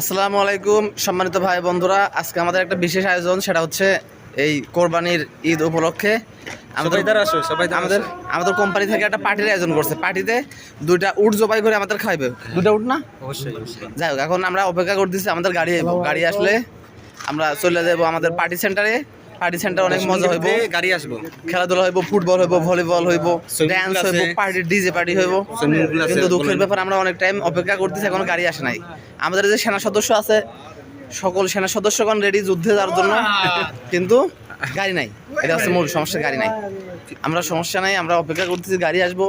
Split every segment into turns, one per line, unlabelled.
আসসালামু আলাইকুম সম্মানিত ভাই বন্ধুরা। আজকে আমাদের একটা বিশেষ আয়োজন সেটা হচ্ছে এই কোরবানির ঈদ উপলক্ষে। আমাদের আমাদের আমাদের কোম্পানি থেকে একটা পার্টির আয়োজন করছে। পার্টিতে দুইটা উট জবাই করে আমাদের খাইবে দুইটা উট না?
অবশ্যই
যাই হোক এখন আমরা অপেক্ষা করতেছি আমাদের গাড়ি আইবো গাড়ি আসলে আমরা চলে যাব আমাদের পার্টি সেন্টারে। পার্টি সেন্টার অনেক মজা হইব।
গাড়ি আসব।
খেলাধুলা হইব ফুটবল হইব ভলিবল হইব ড্যান্স
pool
হইব পার্টি ডিজে পার্টি হইব। কিন্তু দুঃখের। ব্যাপার আমরা অনেক টাইম অপেক্ষা করতেছি এখন গাড়ি আসে নাই। আমাদের যে সেনা সদস্য আছে সকল সেনা সদস্যগণ রেডি যুদ্ধে যাওয়ার জন্য। কিন্তু গাড়ি নাই। এটা হচ্ছে মূল সমস্যা গাড়ি নাই। আমরা সমস্যা নাই আমরা অপেক্ষা করতেছি গাড়ি আসব।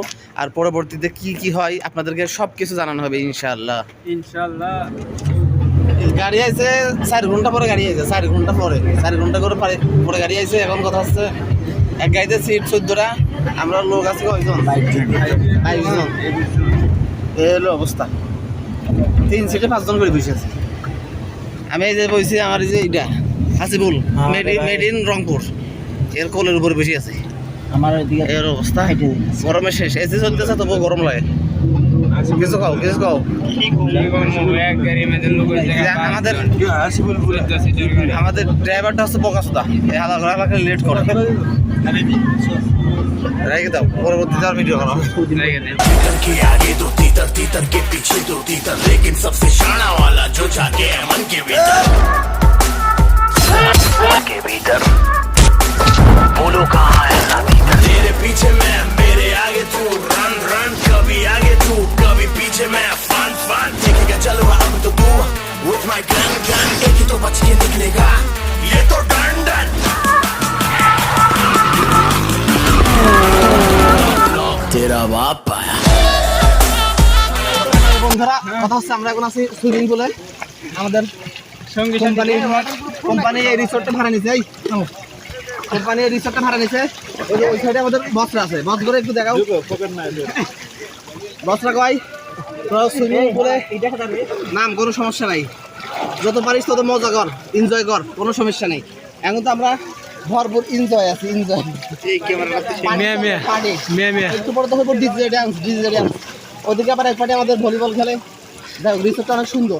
আর পরবর্তীতে কি কি হয় আপনাদেরকে সব কিছু জানানো হবে ইনশাআল্লাহ।
ইনশাআল্লাহ।
গাড়ি আইছে চার ঘণ্টা পরে গাড়ি আইছে চার ঘণ্টা পরে চার ঘণ্টা করে পরে গাড়ি আইছে এখন কথা হচ্ছে এক গাড়িতে সিট চোদ্দটা আমরা লোক আছি কয়জন? বাইশজন। এই হলো অবস্থা। তিন সিটে পাঁচজন করে বসে আছে। আমি এই যে বসছি আমার এই যে এইটা Hasibul made in made in Rangpur. এর কোলের উপরে বসে আছে।
আমার
এর অবস্থা। গরমে শেষ। এসি চলতেছে তবু গরম লাগে। কিছু খাও কিছু খাও যে আমাদের আমাদের ড্রাইভারটা হচ্ছে বোকাসুদা এই হালা ঘোরা আমাকে লেট করে রেখে দাও পরবর্তীতে আর ভিডিও করো
तीतर के आगे दो तीतर तीतर के पीछे दो तीतर लेकिन सबसे शाना वाला जो जाके है मन के भीतर मन के भीतर बोलो कहाँ है ना भीतर तेरे पीछे मैं मेरे आगे तू
কথা হচ্ছে আমরা এখন আছি সুইমিং পুলে। আমাদের কোম্পানি কোম্পানি এই রিসোর্টটা ভাড়া নিছে এই কোম্পানি এই রিসোর্টটা ভাড়া নিছে। ওই ওই সাইডে আমাদের বসরা আছে। বস করে একটু দেখাও। বসরা কয়? তোরা সুইমিং পুলে নাম কোনো সমস্যা নাই। যত পারিস তত মজা কর এনজয় কর কোনো সমস্যা নেই। এখন তো আমরা ভরপুর এনজয় আছি এনজয় একটু পরে তো ডিজে ডান্স ডিজে ডান্স ওদিকে আবার এক পার্টি আমাদের ভলিবল খেলে। হোক রিসোর্টটা অনেক সুন্দর।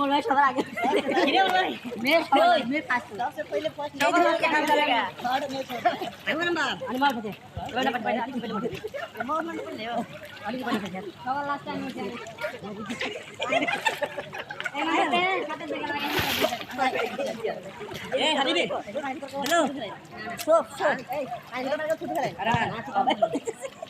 ওয়ান টু থ্রি মারো এক দুই তিন লাখ ওই না খারাপ খারাপ এই তো পাবি না মারো খালি এই ইয়া হ্যালো এ লাগবে লাগবে লাগবে
পানি ভিতরে ক্যাশ ক্যাশ খেলা ওমর ভাই আপনি কিন্তু আমার মারবেন না খল পালা পাওয়া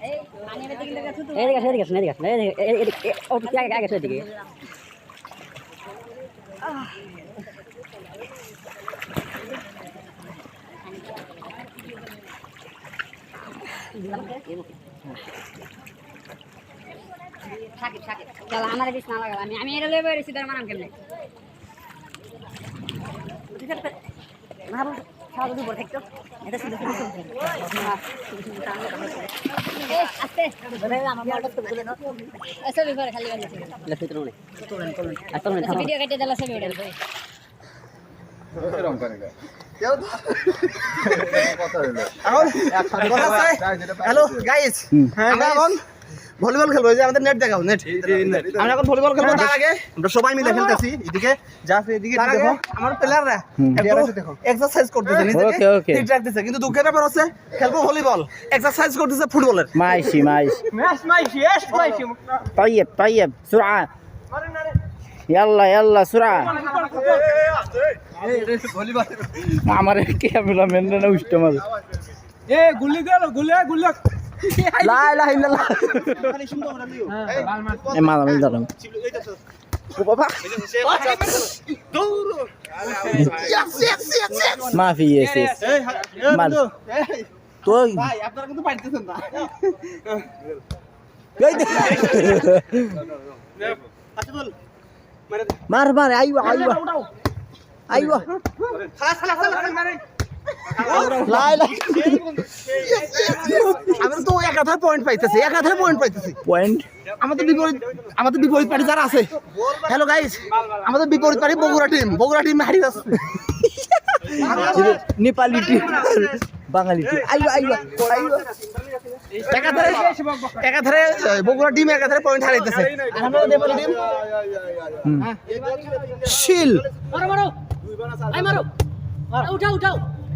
এদিকে আসুন এদিকে
আমার বিষ না লাগাল আমি আমি এটা লয়ে বেরিয়েছি তার মানাম কেমনে দুধ উপর থাকতো এটা শুধু শুধু আস্তে আমার করে খালি ভিডিও কেটে দিলা
হ্যালো গাইস আমরা এখন ভলিবল খেলবো এই যে আমাদের নেট দেখাও নেট আমরা এখন ভলিবল খেলবো তার আগে আমরা সবাই মিলে খেলতেছি এদিকে জাস্ট এদিকে দেখো আমার প্লেয়াররা এক্সারসাইজ করতেছে নিজেকে
Okay, okay.
ফিট রাখতেছে কিন্তু দুঃখের ব্যাপার হচ্ছে খেলবো ভলিবল এক্সারসাইজ করতেছে ফুটবলের
ماشي ماشي طيب طيب بسرعة يلا يلا سرعة আমার ক্যামেরা ম্যান না উষ্ট মাল
এ গুলি গেল গুলি গুলি
লা ইলাহা ইল্লাল্লাহ এ মাল আমি দাঁড়াম ও বাবা মাফি এস এস মাল। তো
ভাই আপনারা কিন্তু পারতেছেন না।
এই দে। মার মার আইবা আইবা। আইবা। লা ইলাহা
আমরা তো এক হাজার পয়েন্ট পাইতেছি এক হাজার পয়েন্ট পাইতেছি।
পয়েন্ট
আমাদের বিপরীত আমাদের বিপরীত পার্টি যারা আছে। হ্যালো গাইস আমাদের বিপরীত party Bogura team Bogura team হারিয়ে যাচ্ছে।
নেপালি টিম বাঙালি টিম আইবা আইবা আইবা
একাধারে একাধারে বগুড়া টিম একাধারে পয়েন্ট হারাইতেছে। আমরা নেপালি টিম
শিল।
মারো মারো। আই মারো। উঠাও উঠাও।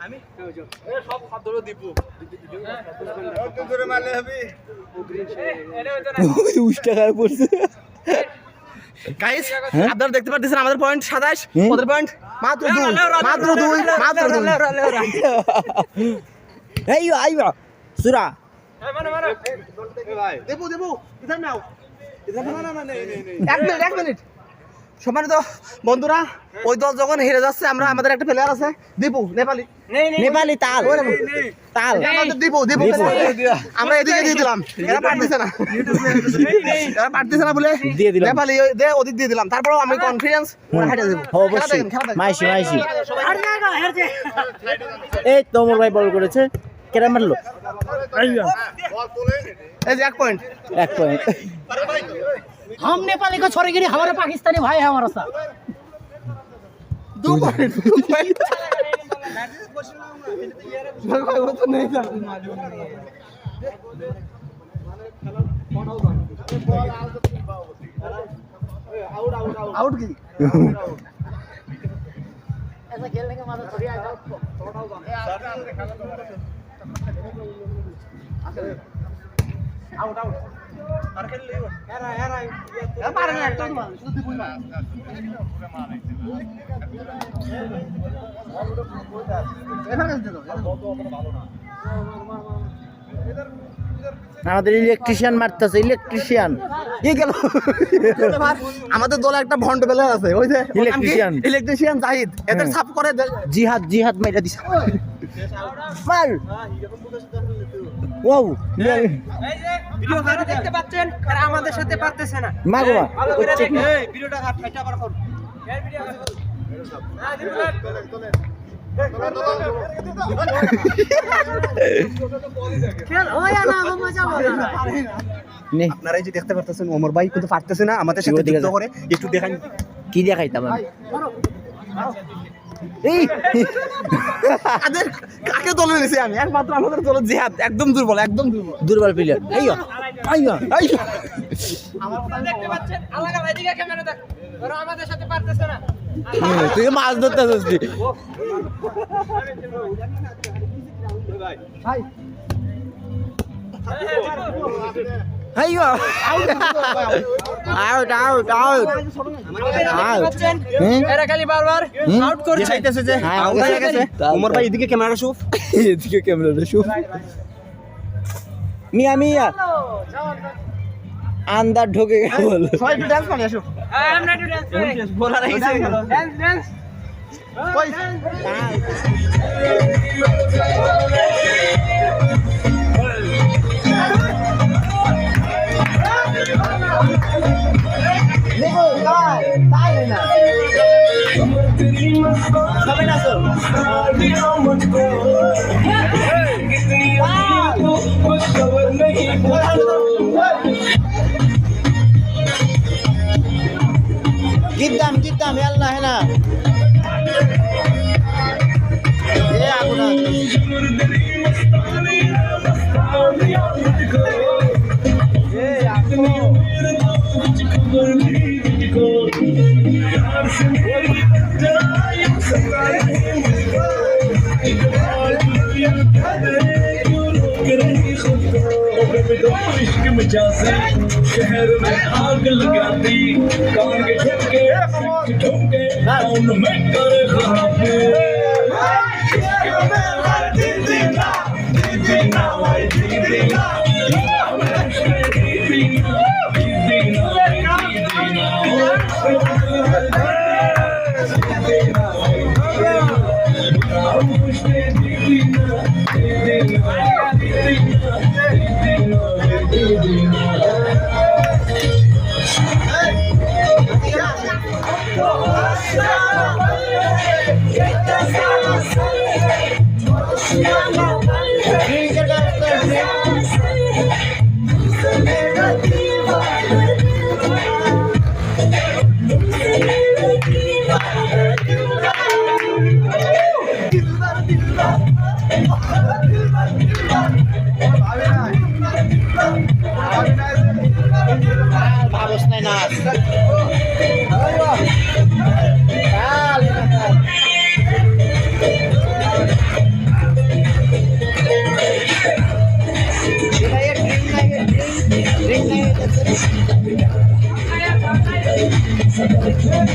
না। পড়ছে।
গাইস আপনারা দেখতে পাচ্ছেন আমাদের পয়েন্ট সাতাশ।
হুম।
ওদের পয়েন্ট মাত্র দুই মাত্র দুই মাত্র দুই।
আইবা সুরা।
দেবু দেবু ইধার নাও। এক মিনিট এক মিনিট। সম্মানিত বন্ধুরা ওই দল যখন হেরে যাচ্ছে আমরা আমাদের একটা প্লেয়ার আছে দীপু নেপালি।
নেপালি তাল। তাল।
আমাদের দীপু দীপু। আমরা এদিকে দিয়ে দিলাম। এরা পারতেছে না। এরা পারতেছে না বলে
দিয়ে দিলাম।
নেপালি ওই- দে ওদিক দিয়ে দিলাম। তারপর আমি কনফিডেন্স হেঁটে দেবো
হ্যাঁ, অবশ্যই। মাইসি মাইসি। এই তোমর ভাই বল করেছে। কেরা মারলো?
এই যে। এক পয়েন্ট
এক পয়েন্ট
हम नेपालीको छोरीगिरी हमारे पाकिस्तानी भाई है हमारा साथ
दो
ऐसा खेलने के माध्यम थोड़ी
आउट आउट মার
আমাদের ইলেকট্রিশিয়ান মারতেছে ইলেকট্রিশিয়ান কি গেল
আমাদের দলে একটা ভন্ড প্লেয়ার আছে ওই যে
Electrician.
ইলেকট্রিশিয়ান জাহিদ। এদের
হ্যাঁ।
সাপ করে
জিহাদ জিহাদ মাইরা দিছে। মার।
দেখতে আমাদের সাথে পারতেছে না।
এই আপনারাই যে দেখতে পারতেছেন ওমর ভাই কিন্তু পারতেছে না আমাদের সাথে করে একটু দেখান
কি দেখাইতাম এই।
কাদের কাকে দলে নিয়েছি আমি? একমাত্র আমাদের দলের জিহাদ একদম দুর্বল একদম দুর্বল।
দুর্বল প্লেয়ার আইয়া আইয়া আইয়া
দেখতে পাচ্ছেন? আলাদা এদিকে ক্যামেরা দেখ। ওরা আমাদের সাথে পারতেছে না।
তুই মাছ ধরতে আসছিস আইয়া আউট আউট আউট আউট
এরা খালি বারবার? আউট করছে।
চাইতেছে যে
হ্যাঁ,
out হয়ে গেছে। ওমর ভাই এদিকে ক্যামেরা শুফ
এদিকে ক্যামেরাটা শুভ। মিয়া মিয়া। আন্দার ঢোকে গেল।
সবাই একটু ডান্স করে আসো।
আমরা একটু ডান্স করি।
বলার আগে
ডান্স ডান্স
কই?
তাই না
I'm
gonna make it
happen. Hallelujah.